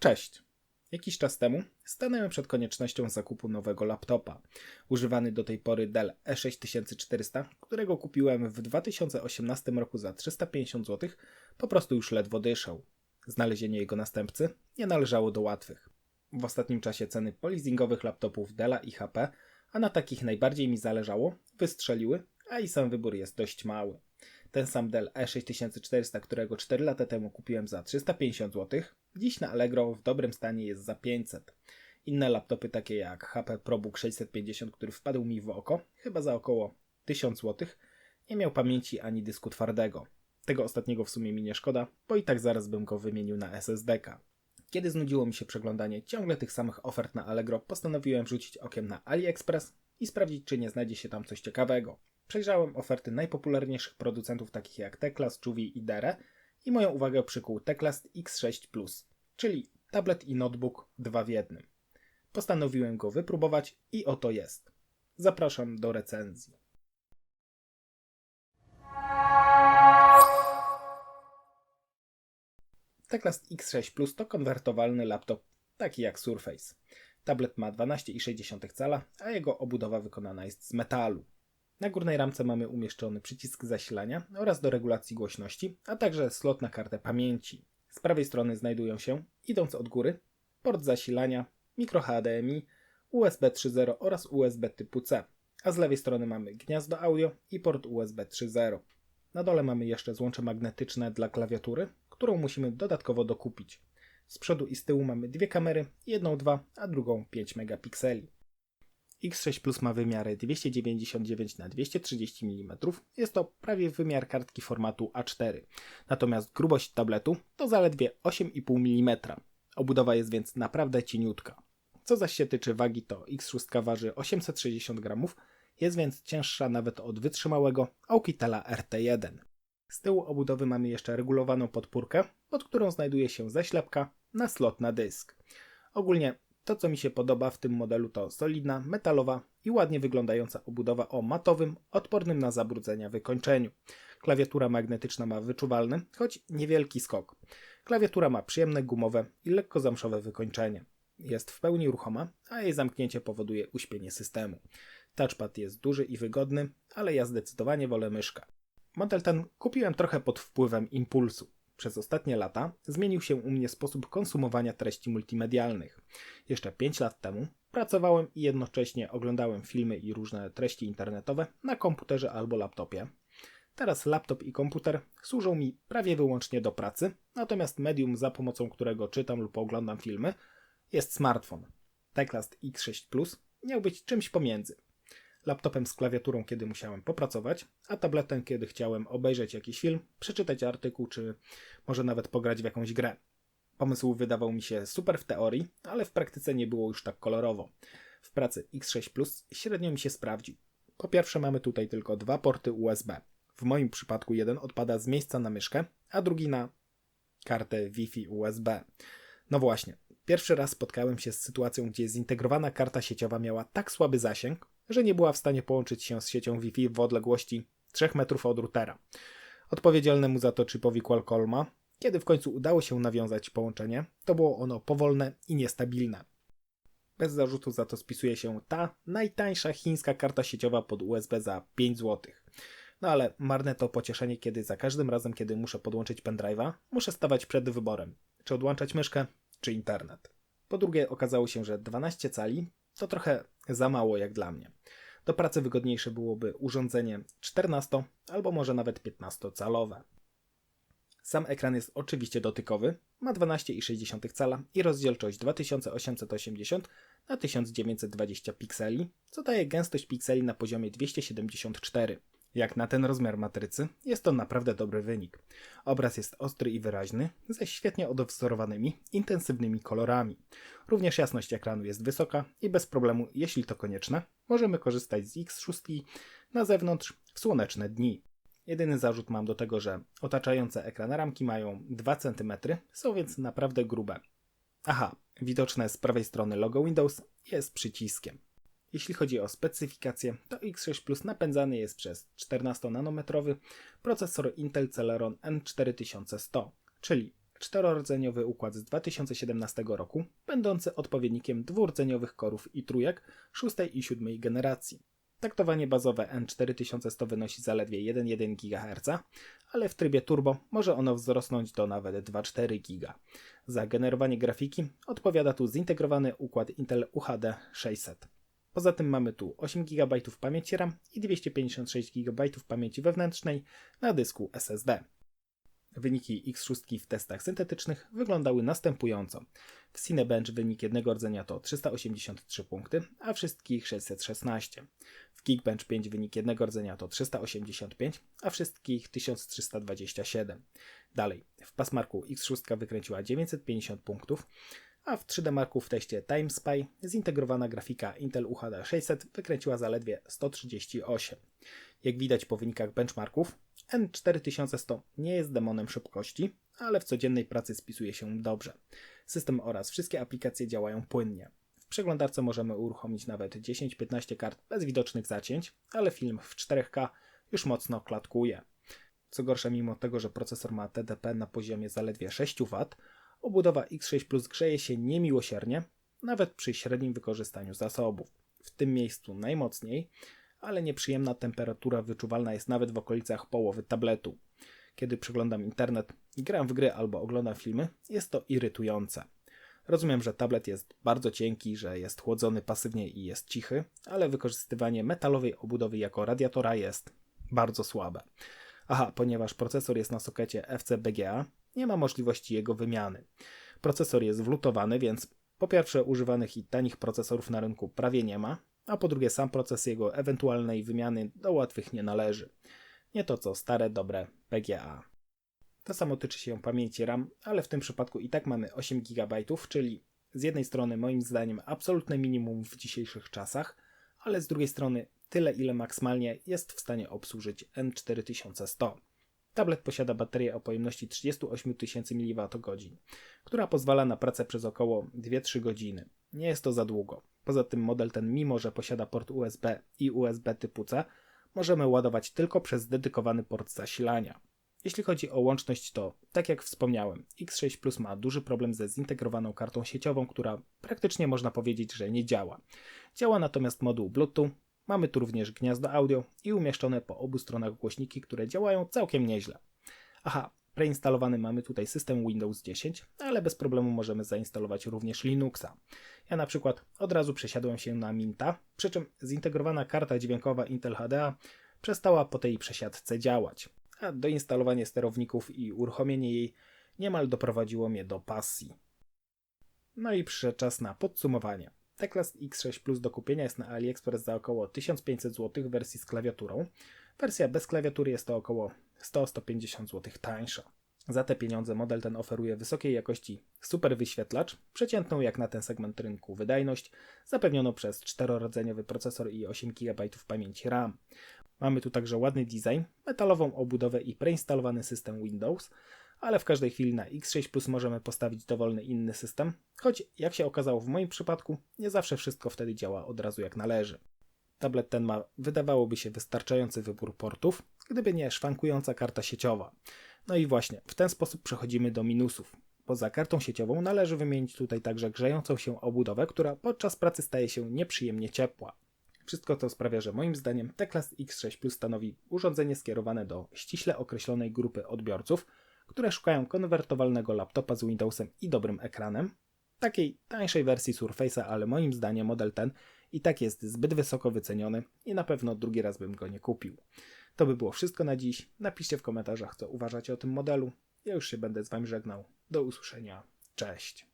Cześć! Jakiś czas temu stanąłem przed koniecznością zakupu nowego laptopa. Używany do tej pory Dell E6400, którego kupiłem w 2018 roku za 350 zł, po prostu już ledwo dyszał. Znalezienie jego następcy nie należało do łatwych. W ostatnim czasie ceny polizingowych laptopów Della i HP, a na takich najbardziej mi zależało, wystrzeliły, a i sam wybór jest dość mały. Ten sam Dell E6400, którego 4 lata temu kupiłem za 350 zł, dziś na Allegro w dobrym stanie jest za 500. Inne laptopy takie jak HP ProBook 650, który wpadł mi w oko, chyba za około 1000 zł, nie miał pamięci ani dysku twardego. Tego ostatniego w sumie mi nie szkoda, bo i tak zaraz bym go wymienił na SSD-ka. Kiedy znudziło mi się przeglądanie ciągle tych samych ofert na Allegro, postanowiłem rzucić okiem na AliExpress i sprawdzić, czy nie znajdzie się tam coś ciekawego. Przejrzałem oferty najpopularniejszych producentów takich jak Teclas, Juvi i Dere i moją uwagę przykuł Teclas X6 Plus, czyli tablet i notebook dwa w jednym. Postanowiłem go wypróbować i oto jest. Zapraszam do recenzji. Teclas X6 Plus to konwertowalny laptop taki jak Surface. Tablet ma 12,6 cala, a jego obudowa wykonana jest z metalu. Na górnej ramce mamy umieszczony przycisk zasilania oraz do regulacji głośności, a także slot na kartę pamięci. Z prawej strony znajdują się, idąc od góry, port zasilania, mikro HDMI, USB 3.0 oraz USB typu C, a z lewej strony mamy gniazdo audio i port USB 3.0. Na dole mamy jeszcze złącze magnetyczne dla klawiatury, którą musimy dodatkowo dokupić. Z przodu i z tyłu mamy dwie kamery, jedną 2, a drugą 5 megapikseli. X6 Plus ma wymiary 299 na 230 mm. Jest to prawie wymiar kartki formatu A4. Natomiast grubość tabletu to zaledwie 8,5 mm. Obudowa jest więc naprawdę cieniutka. Co zaś się tyczy wagi, to X6 waży 860 gramów, jest więc cięższa nawet od wytrzymałego Aukitela RT1. Z tyłu obudowy mamy jeszcze regulowaną podpórkę, pod którą znajduje się zaślepka na slot na dysk. Ogólnie to, co mi się podoba w tym modelu, to solidna, metalowa i ładnie wyglądająca obudowa o matowym, odpornym na zabrudzenia wykończeniu. Klawiatura magnetyczna ma wyczuwalny, choć niewielki skok. Klawiatura ma przyjemne gumowe i lekko zamszowe wykończenie. Jest w pełni ruchoma, a jej zamknięcie powoduje uśpienie systemu. Touchpad jest duży i wygodny, ale ja zdecydowanie wolę myszkę. Model ten kupiłem trochę pod wpływem impulsu przez ostatnie lata zmienił się u mnie sposób konsumowania treści multimedialnych. Jeszcze 5 lat temu pracowałem i jednocześnie oglądałem filmy i różne treści internetowe na komputerze albo laptopie. Teraz laptop i komputer służą mi prawie wyłącznie do pracy, natomiast medium, za pomocą którego czytam lub oglądam filmy, jest smartfon. Teclast X6 Plus miał być czymś pomiędzy laptopem z klawiaturą, kiedy musiałem popracować, a tabletem, kiedy chciałem obejrzeć jakiś film, przeczytać artykuł, czy może nawet pograć w jakąś grę. Pomysł wydawał mi się super w teorii, ale w praktyce nie było już tak kolorowo. W pracy X6 Plus średnio mi się sprawdził. Po pierwsze, mamy tutaj tylko dwa porty USB. W moim przypadku jeden odpada z miejsca na myszkę, a drugi na kartę Wi-Fi USB. No właśnie, pierwszy raz spotkałem się z sytuacją, gdzie zintegrowana karta sieciowa miała tak słaby zasięg, że nie była w stanie połączyć się z siecią Wi-Fi w odległości 3 metrów od routera. Odpowiedzialnemu za to chipowi Qualcomma, kiedy w końcu udało się nawiązać połączenie, to było ono powolne i niestabilne. Bez zarzutu za to spisuje się ta najtańsza chińska karta sieciowa pod USB za 5 zł. No ale marne to pocieszenie, kiedy za każdym razem, kiedy muszę podłączyć pendrive'a, muszę stawać przed wyborem, czy odłączać myszkę, czy internet. Po drugie, okazało się, że 12 cali to trochę za mało jak dla mnie. Do pracy wygodniejsze byłoby urządzenie 14 albo może nawet 15-calowe. Sam ekran jest oczywiście dotykowy, ma 12,6 cala i rozdzielczość 2880 na 1920 pikseli, co daje gęstość pikseli na poziomie 274. Jak na ten rozmiar matrycy, jest to naprawdę dobry wynik. Obraz jest ostry i wyraźny, ze świetnie odwzorowanymi, intensywnymi kolorami. Również jasność ekranu jest wysoka i bez problemu, jeśli to konieczne, możemy korzystać z X6 na zewnątrz w słoneczne dni. Jedyny zarzut mam do tego, że otaczające ekran ramki mają 2 cm, są więc naprawdę grube. Aha, widoczne z prawej strony logo Windows jest przyciskiem. Jeśli chodzi o specyfikację, to X6 Plus napędzany jest przez 14-nanometrowy procesor Intel Celeron N4100, czyli czterordzeniowy układ z 2017 roku, będący odpowiednikiem dwurdzeniowych korów i trójek szóstej i siódmej generacji. Taktowanie bazowe N4100 wynosi zaledwie 1,1 GHz, ale w trybie turbo może ono wzrosnąć do nawet 2,4 GB. Za generowanie grafiki odpowiada tu zintegrowany układ Intel UHD 600. Poza tym mamy tu 8 GB pamięci RAM i 256 GB pamięci wewnętrznej na dysku SSD. Wyniki X6 w testach syntetycznych wyglądały następująco. W Cinebench wynik jednego rdzenia to 383 punkty, a wszystkich 616. W Geekbench 5 wynik jednego rdzenia to 385, a wszystkich 1327. Dalej, w Passmarku X6 wykręciła 950 punktów, a w 3D Marku w teście TimeSpy zintegrowana grafika Intel UHD 600 wykręciła zaledwie 138. Jak widać po wynikach benchmarków, N4100 nie jest demonem szybkości, ale w codziennej pracy spisuje się dobrze. System oraz wszystkie aplikacje działają płynnie. W przeglądarce możemy uruchomić nawet 10-15 kart bez widocznych zacięć, ale film w 4K już mocno klatkuje. Co gorsza, mimo tego, że procesor ma TDP na poziomie zaledwie 6 W, obudowa X6 Plus grzeje się niemiłosiernie, nawet przy średnim wykorzystaniu zasobów. W tym miejscu najmocniej, ale nieprzyjemna temperatura wyczuwalna jest nawet w okolicach połowy tabletu. Kiedy przeglądam internet gram w gry albo oglądam filmy, jest to irytujące. Rozumiem, że tablet jest bardzo cienki, że jest chłodzony pasywnie i jest cichy, ale wykorzystywanie metalowej obudowy jako radiatora jest bardzo słabe. Aha, ponieważ procesor jest na sokecie FCBGA, nie ma możliwości jego wymiany. Procesor jest wlutowany, więc po pierwsze używanych i tanich procesorów na rynku prawie nie ma, a po drugie sam proces jego ewentualnej wymiany do łatwych nie należy. Nie to co stare, dobre PGA. To samo tyczy się pamięci RAM, ale w tym przypadku i tak mamy 8 GB, czyli z jednej strony moim zdaniem absolutne minimum w dzisiejszych czasach, ale z drugiej strony tyle ile maksymalnie jest w stanie obsłużyć N4100. Tablet posiada baterię o pojemności 38 tysięcy mWh, która pozwala na pracę przez około 2-3 godziny. Nie jest to za długo. Poza tym model ten, mimo że posiada port USB i USB typu C, możemy ładować tylko przez dedykowany port zasilania. Jeśli chodzi o łączność, to tak jak wspomniałem, X6 Plus ma duży problem ze zintegrowaną kartą sieciową, która praktycznie można powiedzieć, że nie działa. Działa natomiast moduł Bluetooth, mamy tu również gniazdo audio i umieszczone po obu stronach głośniki, które działają całkiem nieźle. Aha, Preinstalowany mamy tutaj system Windows 10, ale bez problemu możemy zainstalować również Linuxa. Ja na przykład od razu przesiadłem się na Minta, przy czym zintegrowana karta dźwiękowa Intel HDA przestała po tej przesiadce działać, a doinstalowanie sterowników i uruchomienie jej niemal doprowadziło mnie do pasji. No i przyszedł czas na podsumowanie. Teclast X6 Plus do kupienia jest na AliExpress za około 1500 zł w wersji z klawiaturą. Wersja bez klawiatury jest to około 100-150 zł tańsza. Za te pieniądze model ten oferuje wysokiej jakości super wyświetlacz, przeciętną jak na ten segment rynku wydajność, zapewnioną przez czterorodzeniowy procesor i 8 GB pamięci RAM. Mamy tu także ładny design, metalową obudowę i preinstalowany system Windows, ale w każdej chwili na X6 Plus możemy postawić dowolny inny system, choć jak się okazało w moim przypadku, nie zawsze wszystko wtedy działa od razu jak należy. Tablet ten ma, wydawałoby się, wystarczający wybór portów, gdyby nie szwankująca karta sieciowa. No i właśnie, w ten sposób przechodzimy do minusów. Poza kartą sieciową należy wymienić tutaj także grzejącą się obudowę, która podczas pracy staje się nieprzyjemnie ciepła. Wszystko to sprawia, że moim zdaniem Teclas X6 Plus stanowi urządzenie skierowane do ściśle określonej grupy odbiorców, które szukają konwertowalnego laptopa z Windowsem i dobrym ekranem, takiej tańszej wersji Surface'a, ale moim zdaniem model ten i tak jest zbyt wysoko wyceniony i na pewno drugi raz bym go nie kupił. To by było wszystko na dziś. Napiszcie w komentarzach, co uważacie o tym modelu. Ja już się będę z Wami żegnał. Do usłyszenia. Cześć.